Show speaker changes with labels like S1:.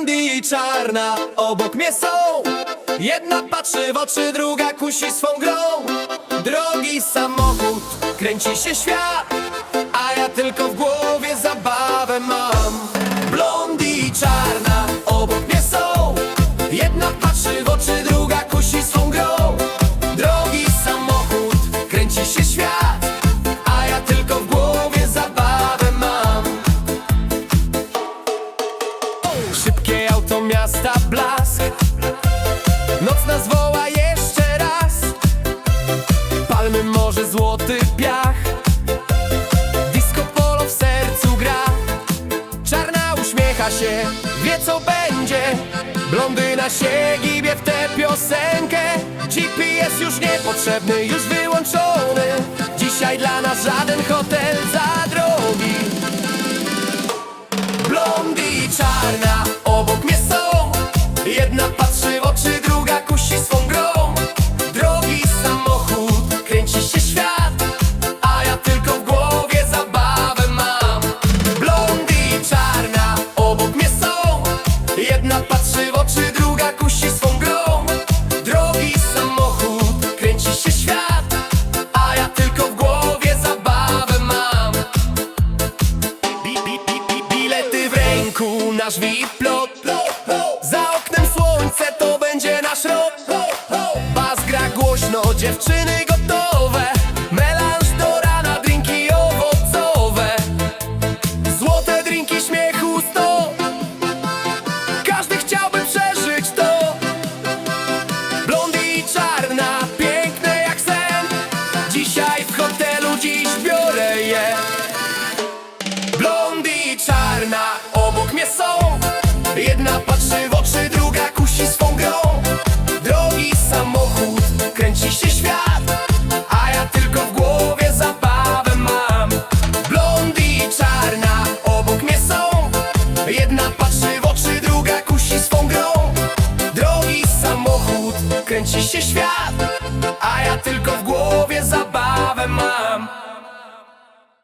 S1: Blondy i czarna obok mnie są. Jedna patrzy w oczy, druga kusi swą grą. Drogi samochód, kręci się świat A ja tylko w głowie zabawę mam. Blondy i czarna obok mnie są. Jedna patrzy w oczy, druga kusi swą grą. Drogi samochód, kręci się świat się, wie co będzie. Blondyna się gibie w tę piosenkę. GPS już niepotrzebny, już wyłączony. Dzisiaj dla nas żaden w ręku, nasz VIP lot. Za oknem słońce, to będzie nasz rok. Bas gra głośno, dziewczyny gotowe. Melanż do rana, drinki owocowe. Złote drinki śmiechu sto. Każdy chciałby przeżyć to. Blondy i czarna, piękne jak sen. Dzisiaj w hotelu, dziś biorę je tylko w głowie za